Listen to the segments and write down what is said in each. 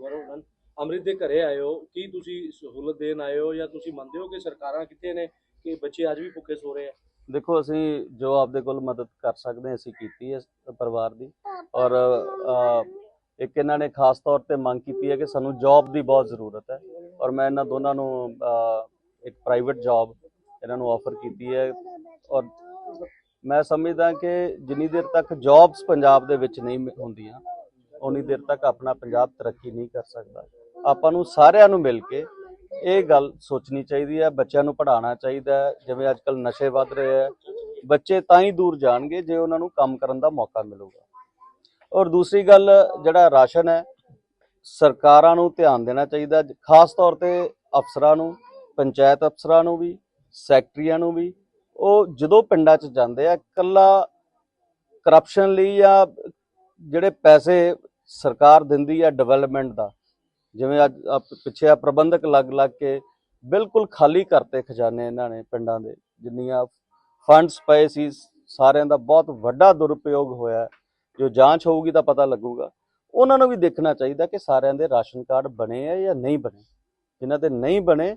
ਵਰੁਣ ਅੰਮ੍ਰਿਤ ਦੇ ਘਰੇ ਆਏ ਹੋ ਕੀ ਤੁਸੀਂ ਸਹੂਲਤ ਦੇਣ ਆਏ ਹੋ ਜਾਂ ਤੁਸੀਂ ਮੰਨਦੇ ਹੋ ਕਿ ਸਰਕਾਰਾਂ ਕਿੱਥੇ ਨੇ ਕਿ ਬੱਚੇ ਅੱਜ ਵੀ ਭੁੱਖੇ ਸੋ ਰਹੇ ਆ? ਦੇਖੋ, ਅਸੀਂ ਜੋ ਆਪਦੇ ਕੋਲ ਮਦਦ ਕਰ ਸਕਦੇ ਅਸੀਂ ਕੀਤੀ ਹੈ ਪਰਿਵਾਰ ਦੀ। ਔਰ ਇੱਕ ਇਹਨਾਂ ਨੇ ਖਾਸ ਤੌਰ ਤੇ ਮੰਗ ਕੀਤੀ ਹੈ ਕਿ ਸਾਨੂੰ ਜੌਬ ਦੀ ਬਹੁਤ ਜ਼ਰੂਰਤ ਹੈ। ਔਰ ਮੈਂ ਇਹਨਾਂ ਦੋਨਾਂ ਨੂੰ ਇੱਕ ਪ੍ਰਾਈਵੇਟ ਜੌਬ ਇਹਨਾਂ ਨੂੰ ਆਫਰ ਕੀਤੀ ਹੈ। ਔਰ ਮੈਂ ਸਮਝਦਾ ਕਿ ਜਿੰਨੀ ਦੇਰ ਤੱਕ ਜੌਬਸ ਪੰਜਾਬ ਦੇ ਵਿੱਚ ਨਹੀਂ ਹੁੰਦੀਆਂ ਉਨੀ ਦੇਰ ਤੱਕ ਆਪਣਾ ਪੰਜਾਬ ਤਰੱਕੀ ਨਹੀਂ ਕਰ ਸਕਦਾ। ਆਪਾਂ ਨੂੰ ਸਾਰਿਆਂ ਨੂੰ ਮਿਲ ਕੇ ਇਹ ਗੱਲ ਸੋਚਣੀ ਚਾਹੀਦੀ ਹੈ, ਬੱਚਿਆਂ ਨੂੰ ਪੜ੍ਹਾਉਣਾ ਚਾਹੀਦਾ ਹੈ, ਜਿਵੇਂ ਅੱਜ ਕੱਲ ਨਸ਼ੇ ਵੱਧ ਰਹੇ ਹੈ। ਬੱਚੇ ਤਾਂ ਹੀ ਦੂਰ ਜਾਣਗੇ ਜੇ ਉਹਨਾਂ ਨੂੰ ਕੰਮ ਕਰਨ ਦਾ ਮੌਕਾ ਮਿਲੂਗਾ। ਔਰ ਦੂਸਰੀ ਗੱਲ, ਜਿਹੜਾ ਰਾਸ਼ਨ ਹੈ, ਸਰਕਾਰਾਂ ਨੂੰ ਧਿਆਨ ਦੇਣਾ ਚਾਹੀਦਾ ਖਾਸ ਤੌਰ ਤੇ ਅਫਸਰਾਂ ਨੂੰ, ਪੰਚਾਇਤ ਅਫਸਰਾਂ ਨੂੰ ਵੀ, ਸੈਕਟਰੀਆਂ ਨੂੰ ਵੀ। ਉਹ ਜਦੋਂ ਪਿੰਡਾਂ 'ਚ ਜਾਂਦੇ ਆ ਕੱਲਾ ਕਰਪਸ਼ਨ ਲਈ ਜਾਂ ਜਿਹੜੇ ਪੈਸੇ ਸਰਕਾਰ ਦਿੰਦੀ ਹੈ ਡਿਵੈਲਪਮੈਂਟ ਦਾ। ਜਿਵੇਂ ਅੱਜ ਆਹ ਪਿੱਛੇ ਆ ਪ੍ਰਬੰਧਕ ਲੱਗ ਲੱਗ ਕੇ ਬਿਲਕੁਲ ਖਾਲੀ ਕਰਤੇ ਖਜ਼ਾਨੇ ਇਹਨਾਂ ਨੇ ਪਿੰਡਾਂ ਦੇ, ਜਿੰਨੀਆਂ ਫੰਡਸ ਪਏ ਸੀ, ਸਾਰਿਆਂ ਦਾ ਬਹੁਤ ਵੱਡਾ ਦੁਰਉਪਯੋਗ ਹੋਇਆ ਜੋ ਜਾਂਚ ਹੋਊਗੀ ਤਾਂ ਪਤਾ ਲੱਗੂਗਾ। ਉਹਨਾਂ ਨੂੰ ਵੀ ਦੇਖਣਾ ਚਾਹੀਦਾ ਕਿ ਸਾਰਿਆਂ ਦੇ ਰਾਸ਼ਨ ਕਾਰਡ ਬਣੇ ਆ ਜਾਂ ਨਹੀਂ ਬਣੇ। ਜਿਨ੍ਹਾਂ ਦੇ ਨਹੀਂ ਬਣੇ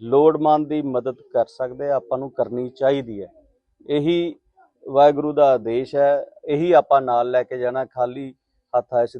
ਲੋੜਮੰਦ ਦੀ ਮਦਦ ਕਰ ਸਕਦੇ ਹਾਂ, ਆਪਾਂ ਨੂੰ ਕਰਨੀ ਚਾਹੀਦੀ ਹੈ। ਇਹੀ ਵਾਹਿਗੁਰੂ ਦਾ ਆਦੇਸ਼ ਹੈ ਇਹੀ ਆਪਾਂ ਨਾਲ ਲੈ ਕੇ ਜਾਣਾ ਖਾਲੀ ਹੱਥ ਆਏ ਸੀ